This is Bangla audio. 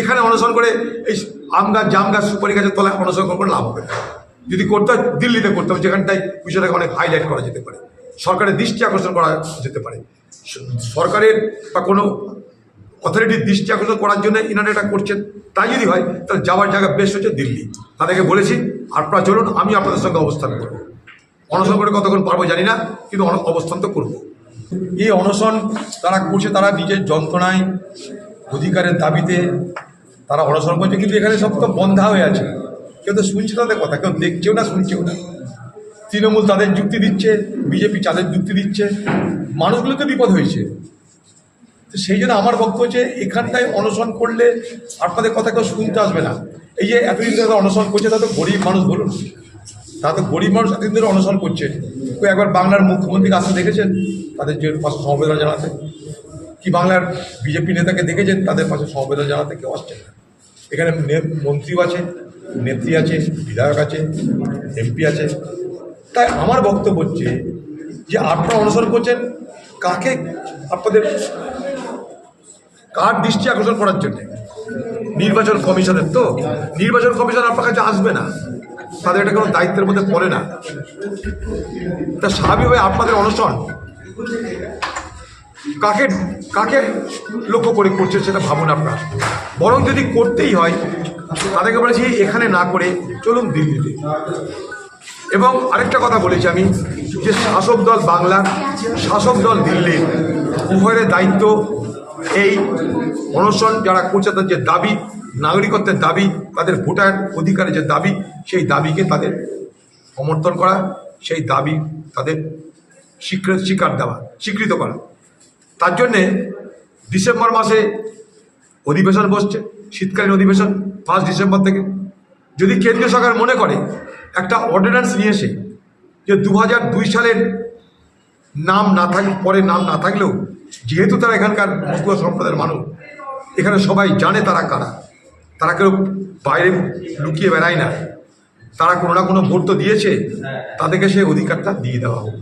এখানে অনশন করে এই আম গাছ, জাম গাছ, সুপারি গাছের তলায় অনশন করে লাভ হবে। যদি করতে হয়, দিল্লিতে করতে হবে, যেখানটায় বিষয়টাকে অনেক হাইলাইট করা যেতে পারে। সরকারের দৃষ্টি আকর্ষণ করা যেতে পারে। সরকারের বা কোনো অথরিটির দৃষ্টি আকর্ষণ করার জন্য ইনারা এটা করছেন। তাই যদি হয়, তাহলে যাওয়ার জায়গা বেশ হচ্ছে দিল্লি। তাদেরকে বলেছি আপনারা চলুন, আমি আপনাদের সঙ্গে অবস্থান করব। অনশন করে কতক্ষণ পারব জানি না, কিন্তু অবস্থান তো করব। এই অনশন তারা করছে, তারা নিজের যন্ত্রণায়, অধিকারের দাবিতে তারা অনশন করছে, কিন্তু এখানে সব তো বন্ধা হয়ে আছে। কেউ তো শুনছে তাদের কথা, কেউ দেখছেও না, শুনছেও না। তৃণমূল তাদের যুক্তি দিচ্ছে, বিজেপি তাদের যুক্তি দিচ্ছে, মানুষগুলো তো বিপদ হয়েছে। তো সেই জন্য আমার বক্তব্য হচ্ছে, এখানটায় অনশন করলে আপনাদের কথা কেউ শুনতে আসবে না। এই যে এতদিন ধরে অনশন করছে তা তো গরিব মানুষ, বলুন। তা তো গরিব মানুষ এতদিন ধরে অনশন করছে। কেউ একবার বাংলার মুখ্যমন্ত্রীকে আসতে দেখেছেন? তাদের যে সমবেদনা জানাতে। কি বাংলার বিজেপি নেতাকে দেখেছেন? তাদের পাশে সমবেদনা জানাতে কেউ আসছেন না। এখানে মন্ত্রীও আছে, নেত্রী আছে, বিধায়ক আছে, এমপি আছে। তাই আমার বক্তব্য হচ্ছে যে আপনারা অনুসরণ করছেন, কাকে আপনাদের কার দৃষ্টি আকর্ষণ করার জন্য? নির্বাচন কমিশনের তো? নির্বাচন কমিশন আপনার কাছে আসবে না। তাদের এটা কোনো দায়িত্বের মধ্যে পড়ে না। তা স্বাভাবিকভাবে আপনাদের অনশন কাকে কাকে লক্ষ্য করে করছে সেটা ভাবুন আপনার। বরং যদি করতেই হয়, তাদেরকে বলেছি এখানে না করে চলুন দিল্লিতে। এবং আরেকটা কথা বলেছি আমি, যে শাসক দল বাংলা, শাসক দল দিল্লির উভয়ের দায়িত্ব এই অনশন যারা করছে, তাদের যে দাবি, নাগরিকত্বের দাবি, তাদের ভোটার অধিকারের যে দাবি, সেই দাবিকে তাদের সমর্থন করা, সেই দাবি তাদের স্বীকৃত স্বীকার দেওয়া, স্বীকৃত করা। তার জন্যে ডিসেম্বর মাসে অধিবেশন বসছে, শীতকালীন অধিবেশন ফার্স্ট ডিসেম্বর থেকে। যদি কেন্দ্রীয় সরকার মনে করে, একটা অর্ডিন্যান্স নিয়ে এসে যে দু হাজার দুই সালের নাম না থাক, পরে নাম না থাকলেও, যেহেতু তারা এখানকার মতুয়া সম্প্রদায়ের মানুষ, এখানে সবাই জানে তারা কারা। তারা কেউ বাইরে লুকিয়ে বেড়ায় না। তারা কোনো না কোনো ভোট তো দিয়েছে, তাদেরকে সেই অধিকারটা দিয়ে দেওয়া হোক।